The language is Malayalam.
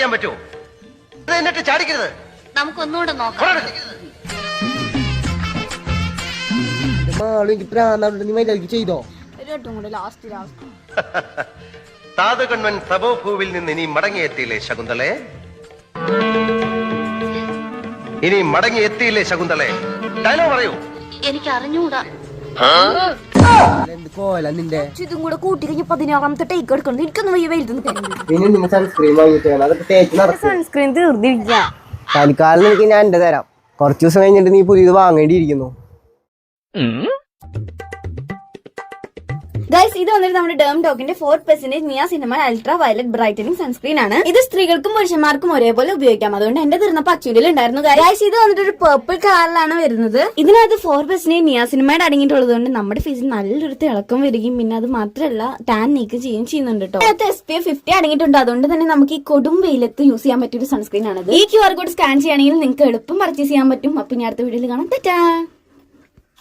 ചെയ്യാൻ പറ്റുമോ? ഇത് എന്നിട്ട് ചാടിക്കരുത്. നമുക്കൊന്നുകൂടെ നോക്കാം. എനിക്ക് നീ മര്യാദയ്ക്ക് ചെയ്തോ താതകൺവൻ തപോഭൂവിൽ നിന്ന് ഇനി മടങ്ങിയെത്തിയില്ലേ ശകുന്തളെ? ഇനി മടങ്ങിയെത്തിയില്ലേ ശകുന്തളെ? ഡയലോഗ് പറയൂ. എനിക്ക് അറിഞ്ഞൂടാ ഇതും കൂടെ കൂട്ടി കഴിഞ്ഞ പതിനാറാമത്തെ ടേക്ക് എടുക്കണം. എനിക്കൊന്നും വയ്യ സൺസ്ക്രീൻ തൽക്കാലം എനിക്ക് ഞാൻ എന്റെ തരാം. കുറച്ചു ദിവസം കഴിഞ്ഞിട്ട് നീ പുതിയത് വാങ്ങേണ്ടിയിരിക്കുന്നു. ഗൈസ് ഇത് വന്നിട്ട് നമ്മുടെ ഡേം ടോക്കിന്റെ ഫോർ പെർസെന്റേജ് നിയ സിനിമ അൾട്രാ വയലറ്റ് ബ്രൈറ്റനിങ് സൺസ്ക്രീൻ ആണ്. ഇത് സ്ത്രീകൾക്കും പുരുഷന്മാർക്കും ഒരേപോലെ ഉപയോഗിക്കാം. അതുകൊണ്ട് എന്റെ തീർന്നപ്പോ അച്ചുവിൽ ഉണ്ടായിരുന്നു ഗൈസ് ഇത് വന്നിട്ട് ഒരു പേർപ്പിൾ കളറിലാണ് വരുന്നത്. ഇതിനകത്ത് ഫോർ പെർസെന്റേജ് നിയ സിനിമയുടെ അടങ്ങിയിട്ടുള്ളത് കൊണ്ട് നമ്മുടെ ഫേസിൽ നല്ലൊരു തിളക്കം വരികയും പിന്നെ അത് മാത്രമല്ല ടാൻ നീക്കം ചെയ്യുകയും ചെയ്യുന്നുണ്ട് കേട്ടോ അതിനകത്ത് എസ് പി എഫ് ഫിഫ്റ്റി അടങ്ങിയിട്ടുണ്ട്. അതുകൊണ്ട് തന്നെ നമുക്ക് ഈ കൊടും വെയിലത്ത് യൂസ് ചെയ്യാൻ പറ്റിയ ഒരു സൺസ്ക്രീൻ ആണ് ഈ ക്യു ആർ കോഡ് സ്കാൻ ചെയ്യുകയാണെങ്കിൽ നിങ്ങൾക്ക് എളുപ്പം പർച്ചേസ് ചെയ്യാൻ പറ്റും. അപ്പൊ ഇനി അടുത്ത വീഡിയോയിൽ കാണാം. തെറ്റാ